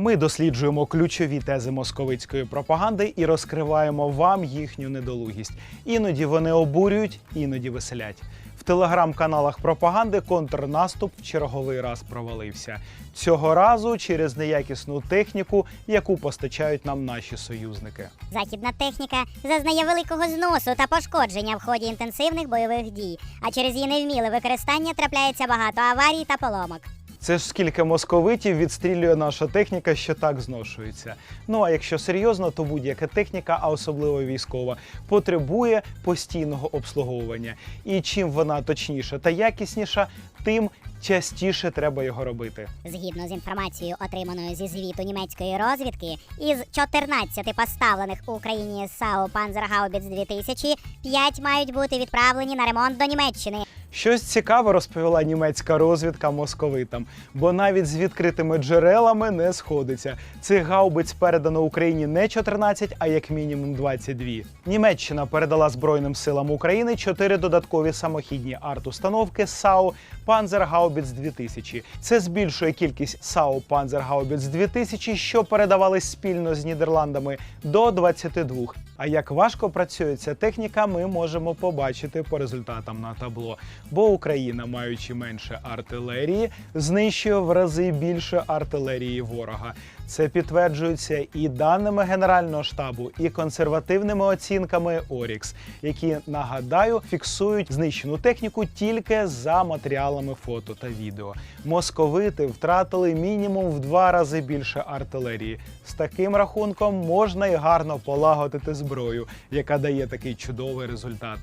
Ми досліджуємо ключові тези московицької пропаганди і розкриваємо вам їхню недолугість. Іноді вони обурюють, іноді веселять. В телеграм-каналах пропаганди контрнаступ в черговий раз провалився. Цього разу через неякісну техніку, яку постачають нам наші союзники. Західна техніка зазнає великого зносу та пошкодження в ході інтенсивних бойових дій, а через її невміле використання трапляється багато аварій та поломок. Це ж скільки московитів відстрілює наша техніка, що так зношується. Ну а якщо серйозно, то будь-яка техніка, а особливо військова, потребує постійного обслуговування. І чим вона точніша та якісніша, тим частіше треба його робити. Згідно з інформацією, отриманою зі звіту німецької розвідки, із 14 поставлених в Україні САУ Панзергаубіц 2000, 5 мають бути відправлені на ремонт до Німеччини. Щось цікаве розповіла німецька розвідка московитам, бо навіть з відкритими джерелами не сходиться. Цих гаубиць передано Україні не 14, а як мінімум 22. Німеччина передала Збройним силам України чотири додаткові самохідні арт-установки САУ Панзергаубіц 2000. Це збільшує кількість САУ Панзергаубіц 2000, що передавались спільно з Нідерландами, до 22. А як важко працює ця техніка, ми можемо побачити по результатам на табло. Бо Україна, маючи менше артилерії, знищує в рази більше артилерії ворога. Це підтверджується і даними Генерального штабу, і консервативними оцінками Орікс, які нагадаю фіксують знищену техніку тільки за матеріалами фото та відео. Московити втратили мінімум в два рази більше артилерії. З таким рахунком можна і гарно полагодити зброю, яка дає такий чудовий результат.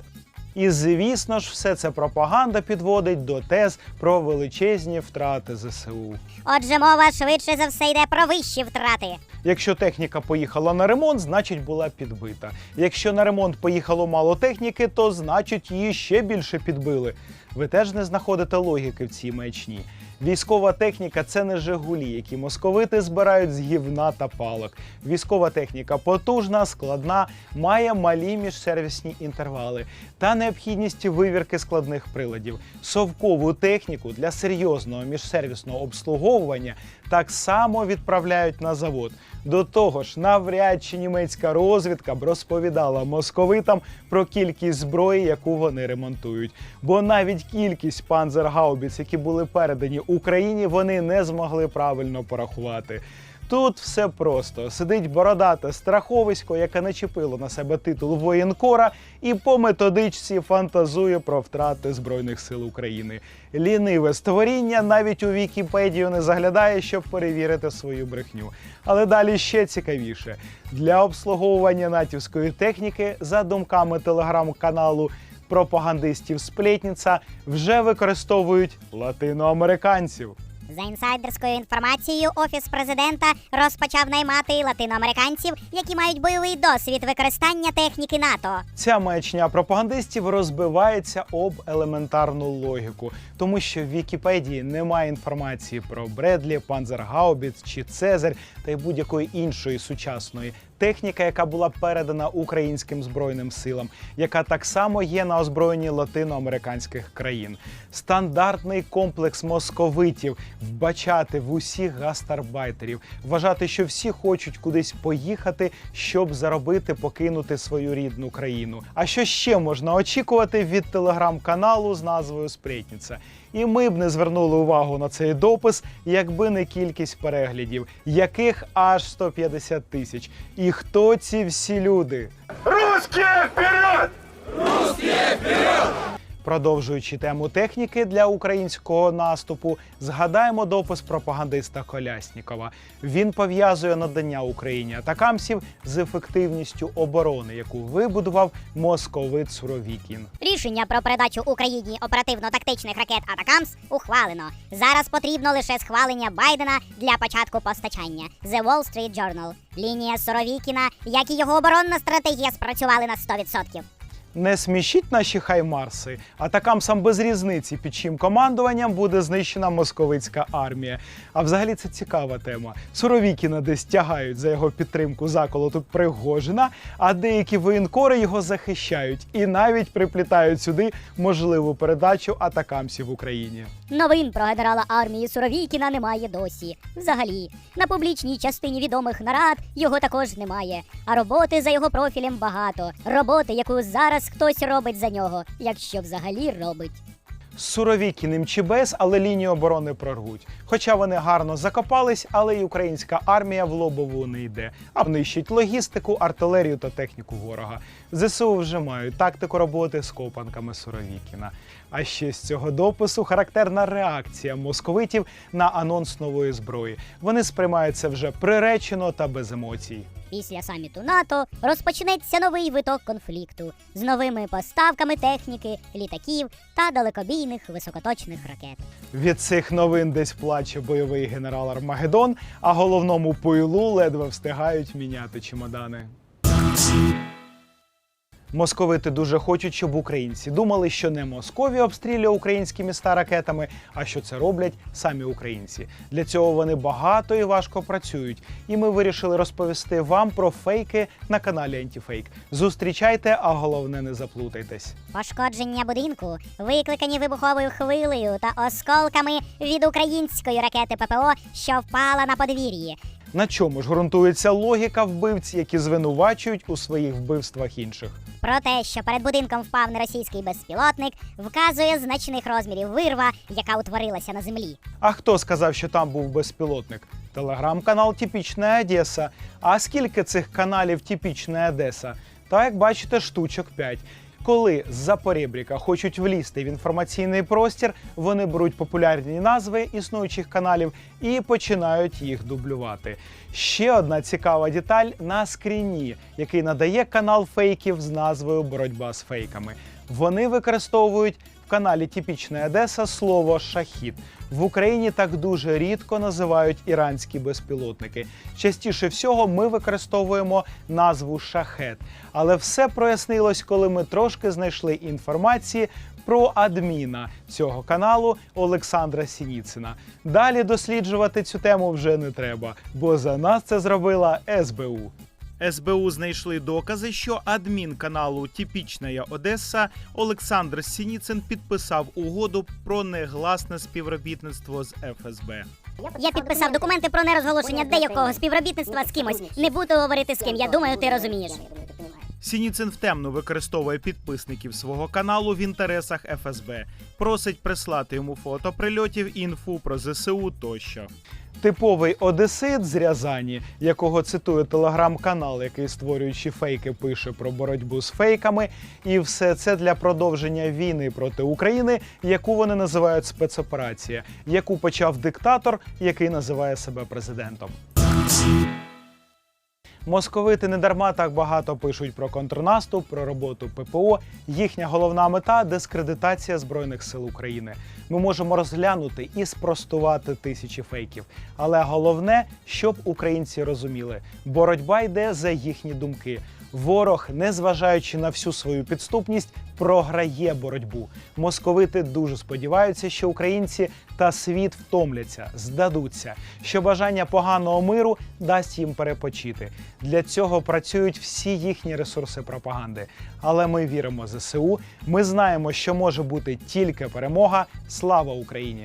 І звісно ж, все це пропаганда підводить до тез про величезні втрати ЗСУ. Отже, мова швидше за все йде про вищі втрати. Якщо техніка поїхала на ремонт, значить була підбита. Якщо на ремонт поїхало мало техніки, то значить її ще більше підбили. Ви теж не знаходите логіки в цій маячні. Військова техніка це не Жигулі, які московити збирають з гівна та палок. Військова техніка потужна, складна, має малі міжсервісні інтервали та необхідність вивірки складних приладів. Совкову техніку для серйозного міжсервісного обслуговування так само відправляють на завод. До того ж, навряд чи німецька розвідка б розповідала московитам про кількість зброї, яку вони ремонтують. Бо навіть кількість панзергаубіц, які були передані Україні, вони не змогли правильно порахувати. Тут все просто сидить бородате страховисько, яке начепило на себе титул воєнкора, і по методичці фантазує про втрати збройних сил України. Ліниве створіння навіть у Вікіпедію не заглядає, щоб перевірити свою брехню. Але далі ще цікавіше для обслуговування натівської техніки, за думками телеграм-каналу пропагандистів Сплетніця, вже використовують латиноамериканців. За інсайдерською інформацією, офіс президента розпочав наймати латиноамериканців, які мають бойовий досвід використання техніки НАТО. Ця маячня пропагандистів розбивається об елементарну логіку, тому що в Вікіпедії немає інформації про Бредлі, Панзергаубіц чи Цезарь та й будь-якої іншої сучасної техніки, яка була передана українським збройним силам, яка так само є на озброєнні латиноамериканських країн. Стандартний комплекс московитів вбачати в усіх гастарбайтерів, вважати, що всі хочуть кудись поїхати, щоб заробити, покинути свою рідну країну. А що ще можна очікувати від телеграм-каналу з назвою Спретніця? І ми б не звернули увагу на цей допис, якби не кількість переглядів, яких аж 150 тисяч. І хто ці всі люди? Русские вперед! Продовжуючи тему техніки для українського наступу, згадаємо допис пропагандиста Коляснікова. Він пов'язує надання Україні атакамсів з ефективністю оборони, яку вибудував московит Суровікін. Рішення про передачу Україні оперативно-тактичних ракет Атакамс ухвалено. Зараз потрібно лише схвалення Байдена для початку постачання. The Wall Street Journal. Лінія Соровікіна, як і його оборонна стратегія, спрацювали на 100%. Не смішіть наші хаймарси, атакамсам без різниці, під чим командуванням буде знищена московицька армія. А взагалі це цікава тема. Суровікіна десь тягають за його підтримку заколоту Пригожина, а деякі воєнкори його захищають і навіть приплітають сюди можливу передачу атакамсів в Україні. Новин про генерала армії Суровікіна немає досі. Взагалі, на публічній частині відомих нарад його також немає. А роботи за його профілем багато. Роботи, яку зараз хтось робить за нього, якщо взагалі робить. Суровікіним чи без, але лінію оборони прорвуть. Хоча вони гарно закопались, але й українська армія в лобову не йде, а нищить логістику, артилерію та техніку ворога. ЗСУ вже мають тактику роботи з копанками Суровікіна. А ще з цього допису характерна реакція московитів на анонс нової зброї. Вони сприймають це вже приречено та без емоцій. Після саміту НАТО розпочнеться новий виток конфлікту з новими поставками техніки, літаків та далекобійних високоточних ракет. Від цих новин десь плаче бойовий генерал Армагеддон, а головному пилу ледве встигають міняти чемодани. Московити дуже хочуть, щоб українці думали, що не Московія обстрілює українські міста ракетами, а що це роблять самі українці. Для цього вони багато і важко працюють. І ми вирішили розповісти вам про фейки на каналі Антіфейк. Зустрічайте, а головне не заплутайтесь. Пошкодження будинку, викликані вибуховою хвилею та осколками від української ракети ППО, що впала на подвір'ї. На чому ж ґрунтується логіка вбивць, які звинувачують у своїх вбивствах інших? Про те, що перед будинком впав неросійський безпілотник, вказує значних розмірів вирва, яка утворилася на землі. А хто сказав, що там був безпілотник? Телеграм-канал Типічна Одеса. А скільки цих каналів Типічна Одеса? Та як бачите, штучок 5. Коли з-за поребріка хочуть влізти в інформаційний простір, вони беруть популярні назви існуючих каналів і починають їх дублювати. Ще одна цікава деталь на скріні, який надає канал фейків з назвою Боротьба з фейками. Вони використовують в каналі Типічна Одеса слово шахід. В Україні так дуже рідко називають іранські безпілотники. Частіше всього ми використовуємо назву шахет. Але все прояснилось, коли ми трошки знайшли інформації про адміна цього каналу Олександра Сініцина. Далі досліджувати цю тему вже не треба, бо за нас це зробила СБУ. СБУ знайшли докази, що адмін каналу Типічна Одеса Олександр Сініцин підписав угоду про негласне співробітництво з ФСБ. Я підписав документи про нерозголошення деякого співробітництва з кимось. Не буду говорити з ким. Я думаю, ти розумієш. Сініцин втемно використовує підписників свого каналу в інтересах ФСБ, просить прислати йому фото прильотів, інфу про ЗСУ тощо. Типовий одесит з Рязані, якого цитує телеграм-канал, який створюючи фейки, пише про боротьбу з фейками, і все це для продовження війни проти України, яку вони називають спецоперація, яку почав диктатор, який називає себе президентом. Московити не дарма так багато пишуть про контрнаступ, про роботу ППО. Їхня головна мета дискредитація збройних сил України. Ми можемо розглянути і спростувати тисячі фейків. Але головне, щоб українці розуміли, боротьба йде за їхні думки. Ворог, незважаючи на всю свою підступність, програє боротьбу. Московити дуже сподіваються, що українці та світ втомляться, здадуться, що бажання поганого миру дасть їм перепочити. Для цього працюють всі їхні ресурси пропаганди. Але ми віримо ЗСУ. Ми знаємо, що може бути тільки перемога. Слава Україні!